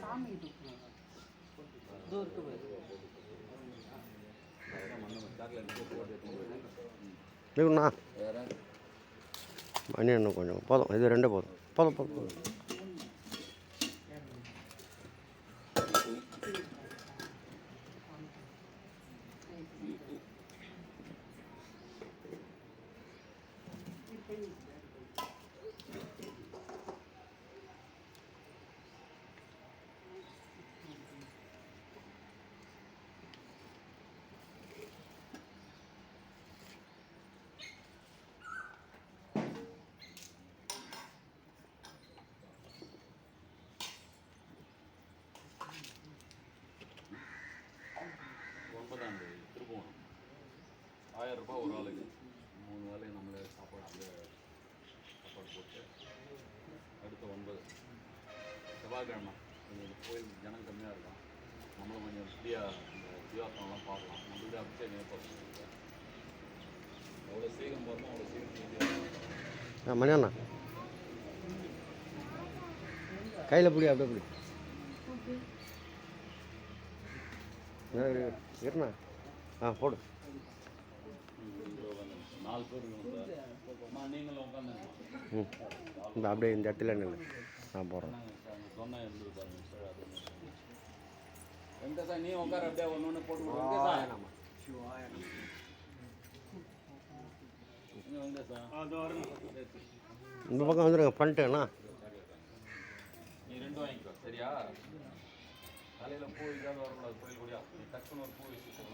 சாமி இருக்குண்ணா மணி இன்னும் கொஞ்சம் போதும். இது ரெண்டு போதும். போதும் போதும் போதும். முப்பதாம் தேதி திருப்பூரம் ஆயிரம் ரூபாய் ஒரு ஆளுக்கு. மூணு வேலையும் நம்மளே சாப்பாடு அப்படியே சாப்பாடு போட்டு அடுத்த ஒன்பது. செவ்வாய்க்கிழமை. கொஞ்சம் கோயில் ஜனம் கம்மியாக இருக்கும். நம்மளும் கொஞ்சம் ஃப்ரீயாக இந்த தீவாத்தம்லாம் பார்க்கலாம். நம்மளுடைய அபிஷேகம் ஏற்படுத்த அவ்வளோ சீக்கிரம் போகிறோமோ அவ்வளோ சீக்கிரம் ஈஸியாக கையில் பிடி அப்படியே பிடி. இருண்ணா. ஆ போடு. இந்த அப்படியே இந்த இடத்துல நில்லு. நான் போடுறேன். நீ உட்கார அப்படியே ஒன்று ஒன்று போட்டு இந்த பக்கம் வந்துடுங்க பண்ணிட்டேண்ணா நீ ரெண்டும் வாங்கிக்கோ சரியா? தலையில பூ வைக்காத வரக்கூடாது கோயில் கூடியா நீ டக்குன்னு ஒரு பூ வச்சுட்டு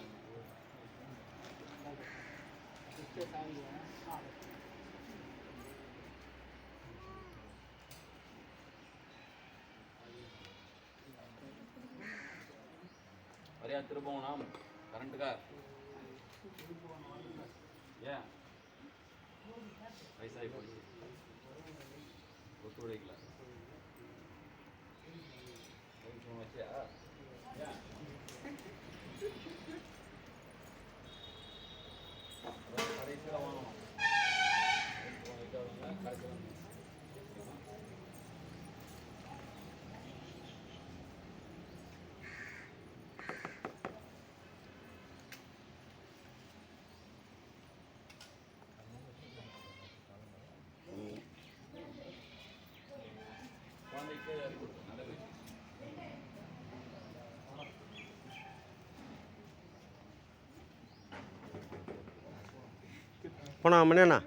வரையா திருப்பவனம் கரண்ட்டுக்கா ஏன்? வயசாகி போச்சு. ஒத்துழைக்கல வச்சியா వంద ఇచ్చేది అనుకుంటున్నాను నలభై పోనా అమ్మనేనా